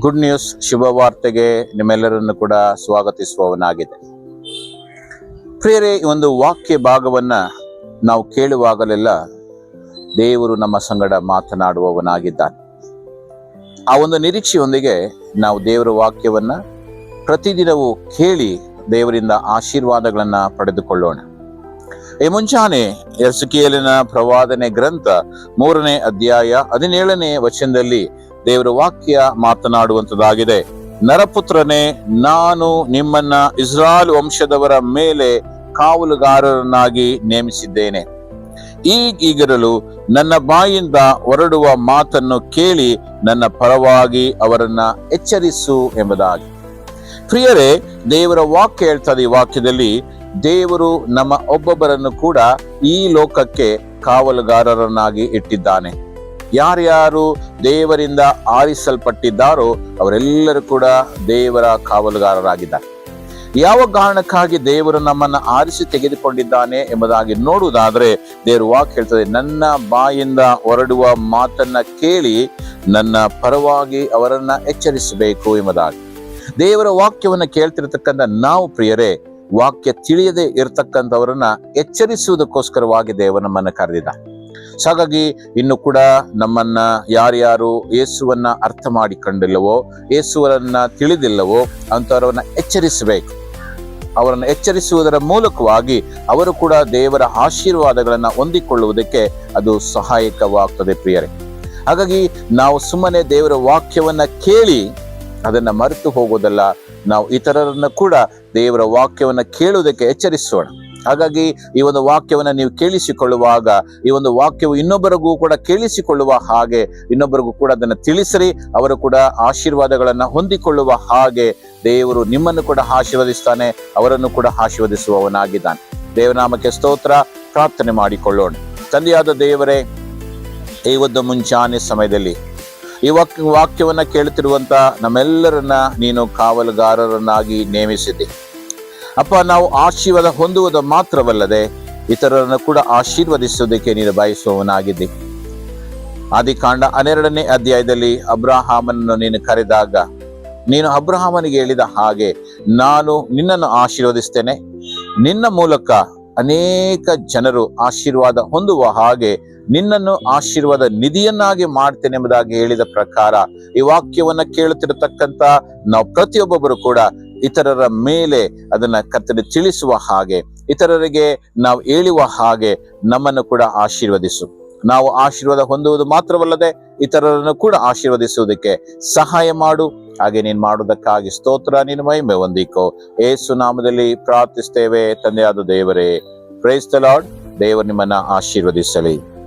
Good news ಶುಭ ವಾರ್ತೆಗೆ ನಿಮ್ಮೆಲ್ಲರನ್ನು ಕೂಡ ಸ್ವಾಗತಿಸುವವನಾಗಿದೆ. ಪ್ರಿಯರೇ, ಈ ಒಂದು ವಾಕ್ಯ ಭಾಗವನ್ನ ನಾವು ಕೇಳುವಾಗಲೆಲ್ಲ ದೇವರು ನಮ್ಮ ಸಂಗಡ ಮಾತನಾಡುವವನಾಗಿದ್ದಾನೆ. ಆ ಒಂದು ನಿರೀಕ್ಷೆಯೊಂದಿಗೆ ನಾವು ದೇವರ ವಾಕ್ಯವನ್ನ ಪ್ರತಿದಿನವೂ ಕೇಳಿ ದೇವರಿಂದ ಆಶೀರ್ವಾದಗಳನ್ನ ಪಡೆದುಕೊಳ್ಳೋಣ. ಈ ಮುಂಚಾನೆ ಎರ್ಸುಕಿಯಲಿನ ಪ್ರವಾದನೆ ಗ್ರಂಥ ಮೂರನೇ ಅಧ್ಯಾಯ ಹದಿನೇಳನೇ ವಚನದಲ್ಲಿ ದೇವರ ವಾಕ್ಯ ಮಾತನಾಡುವಂತದಾಗಿದೆ ನರಪುತ್ರನೇ, ನಾನು ನಿಮ್ಮನ್ನ ಇಸ್ರಾಲ್ ವಂಶದವರ ಮೇಲೆ ಕಾವಲುಗಾರರನ್ನಾಗಿ ನೇಮಿಸಿದ್ದೇನೆ. ಈಗಿರಲು ನನ್ನ ಬಾಯಿಂದ ಹೊರಡುವ ಮಾತನ್ನು ಕೇಳಿ ನನ್ನ ಪರವಾಗಿ ಅವರನ್ನ ಎಚ್ಚರಿಸು ಎಂಬುದಾಗಿ. ಪ್ರಿಯರೇ, ದೇವರ ವಾಕ್ಯ ಹೇಳ್ತದೆ ಈ ವಾಕ್ಯದಲ್ಲಿ, ದೇವರು ನಮ್ಮ ಒಬ್ಬೊಬ್ಬರನ್ನು ಕೂಡ ಈ ಲೋಕಕ್ಕೆ ಕಾವಲುಗಾರರನ್ನಾಗಿ ಇಟ್ಟಿದ್ದಾನೆ. ಯಾರ್ಯಾರು ದೇವರಿಂದ ಆರಿಸಲ್ಪಟ್ಟಿದ್ದಾರೋ ಅವರೆಲ್ಲರೂ ಕೂಡ ದೇವರ ಕಾವಲುಗಾರರಾಗಿದ್ದಾರೆ. ಯಾವ ಕಾರಣಕ್ಕಾಗಿ ದೇವರು ನಮ್ಮನ್ನ ಆರಿಸಿ ತೆಗೆದುಕೊಂಡಿದ್ದಾನೆ ಎಂಬುದಾಗಿ ನೋಡುವುದಾದ್ರೆ ದೇವರು ವಾಕ್ ಹೇಳ್ತದೆ, ನನ್ನ ಬಾಯಿಂದ ಹೊರಡುವ ಮಾತನ್ನ ಕೇಳಿ ನನ್ನ ಪರವಾಗಿ ಅವರನ್ನ ಎಚ್ಚರಿಸಬೇಕು ಎಂಬುದಾಗಿ. ದೇವರ ವಾಕ್ಯವನ್ನು ಕೇಳ್ತಿರ್ತಕ್ಕಂಥ ನಾವು ಪ್ರಿಯರೇ, ವಾಕ್ಯ ತಿಳಿಯದೆ ಇರತಕ್ಕಂಥವರನ್ನ ಎಚ್ಚರಿಸುವುದಕ್ಕೋಸ್ಕರವಾಗಿ ದೇವರ ನಮ್ಮನ್ನ ಕರೆದಿದ್ದ ಸೊ ಹಾಗಾಗಿ ಇನ್ನು ಕೂಡ ನಮ್ಮನ್ನ ಯಾರ್ಯಾರು ಯೇಸುವನ್ನ ಅರ್ಥ ಮಾಡಿಕೊಂಡಿಲ್ಲವೋ ಯೇಸುವರನ್ನ ತಿಳಿದಿಲ್ಲವೋ ಅಂತವರನ್ನ ಎಚ್ಚರಿಸಬೇಕು. ಅವರನ್ನು ಎಚ್ಚರಿಸುವುದರ ಮೂಲಕವಾಗಿ ಅವರು ಕೂಡ ದೇವರ ಆಶೀರ್ವಾದಗಳನ್ನು ಹೊಂದಿಕೊಳ್ಳುವುದಕ್ಕೆ ಅದು ಸಹಾಯಕವಾಗ್ತದೆ ಪ್ರಿಯರೇ. ಹಾಗಾಗಿ ನಾವು ಸುಮ್ಮನೆ ದೇವರ ವಾಕ್ಯವನ್ನ ಕೇಳಿ ಅದನ್ನ ಮರೆತು ಹೋಗೋದಲ್ಲ, ನಾವು ಇತರರನ್ನ ಕೂಡ ದೇವರ ವಾಕ್ಯವನ್ನ ಕೇಳುವುದಕ್ಕೆ ಎಚ್ಚರಿಸೋಣ. ಹಾಗಾಗಿ ಈ ಒಂದು ವಾಕ್ಯವನ್ನ ನೀವು ಕೇಳಿಸಿಕೊಳ್ಳುವಾಗ, ಈ ಒಂದು ವಾಕ್ಯವು ಇನ್ನೊಬ್ಬರಿಗೂ ಕೂಡ ಕೇಳಿಸಿಕೊಳ್ಳುವ ಹಾಗೆ, ಇನ್ನೊಬ್ಬರಿಗೂ ಕೂಡ ಅದನ್ನು ತಿಳಿಸಿರಿ, ಅವರು ಕೂಡ ಆಶೀರ್ವಾದಗಳನ್ನು ಹೊಂದಿಕೊಳ್ಳುವ ಹಾಗೆ ದೇವರು ನಿಮ್ಮನ್ನು ಕೂಡ ಆಶೀರ್ವದಿಸ್ತಾನೆ, ಅವರನ್ನು ಕೂಡ ಆಶೀರ್ವದಿಸುವವನಾಗಿದ್ದಾನೆ. ದೇವನಾಮಕ್ಕೆ ಸ್ತೋತ್ರ, ಪ್ರಾರ್ಥನೆ ಮಾಡಿಕೊಳ್ಳೋಣ. ತಂದೆಯಾದ ದೇವರೇ, ಈ ಒಂದು ಮುಂಚಾನೆ ಸಮಯದಲ್ಲಿ ಈ ವಾಕ್ಯ ವಾಕ್ಯವನ್ನ ಕೇಳುತ್ತಿರುವಂತ ನಮ್ಮೆಲ್ಲರನ್ನ ನೀನು ಕಾವಲುಗಾರರನ್ನಾಗಿ ನೇಮಿಸಿದ್ದೆ. ಅಪ್ಪ, ನಾವು ಆಶೀರ್ವಾದ ಹೊಂದುವುದು ಮಾತ್ರವಲ್ಲದೆ ಇತರರನ್ನು ಕೂಡ ಆಶೀರ್ವದಿಸುವುದಕ್ಕೆ ನೀನು ಬಯಸುವವನಾಗಿದ್ದೆ. ಆದಿಕಾಂಡ ಹನ್ನೆರಡನೇ ಅಧ್ಯಾಯದಲ್ಲಿ ಅಬ್ರಹಾಮನನ್ನು ನೀನು ಕರೆದಾಗ, ನೀನು ಅಬ್ರಹಾಮನಿಗೆ ಹೇಳಿದ ಹಾಗೆ ನಾನು ನಿನ್ನನ್ನು ಆಶೀರ್ವದಿಸ್ತೇನೆ. ನಿನ್ನ ಮೂಲಕ ಅನೇಕ ಜನರು ಆಶೀರ್ವಾದ ಹೊಂದುವ ಹಾಗೆ ನಿನ್ನನ್ನು ಆಶೀರ್ವಾದ ನಿಧಿಯನ್ನಾಗಿ ಮಾಡ್ತೇನೆ ಎಂಬುದಾಗಿ ಹೇಳಿದ ಪ್ರಕಾರ ಈ ವಾಕ್ಯವನ್ನು ಕೇಳುತ್ತಿರತಕ್ಕಂತ ನಾವು ಪ್ರತಿಯೊಬ್ಬೊಬ್ಬರು ಕೂಡ ಇತರರ ಮೇಲೆ ಅದನ್ನ ಕರ್ತನೆ ತಿಳಿಸುವ ಹಾಗೆ, ಇತರರಿಗೆ ನಾವು ಹೇಳುವ ಹಾಗೆ ನಮ್ಮನ್ನು ಕೂಡ ಆಶೀರ್ವದಿಸು. ನಾವು ಆಶೀರ್ವಾದ ಹೊಂದುವುದು ಮಾತ್ರವಲ್ಲದೆ ಇತರರನ್ನು ಕೂಡ ಆಶೀರ್ವದಿಸುವುದಕ್ಕೆ ಸಹಾಯ ಮಾಡು. ಹಾಗೆ ನೀನ್ ಮಾಡುವುದಕ್ಕಾಗಿ ಸ್ತೋತ್ರ ನಿನ್ನ ಮಹಿಮೆ ಹೊಂದಿಕೋ. ಏಸು ನಾಮದಲ್ಲಿ ಪ್ರಾರ್ಥಿಸ್ತೇವೆ ತಂದೆಯಾದ ದೇವರೇ. ಪ್ರೈಸ್ ದ ಲಾರ್ಡ್ ದೇವರು ನಿಮ್ಮನ್ನ ಆಶೀರ್ವದಿಸಲಿ.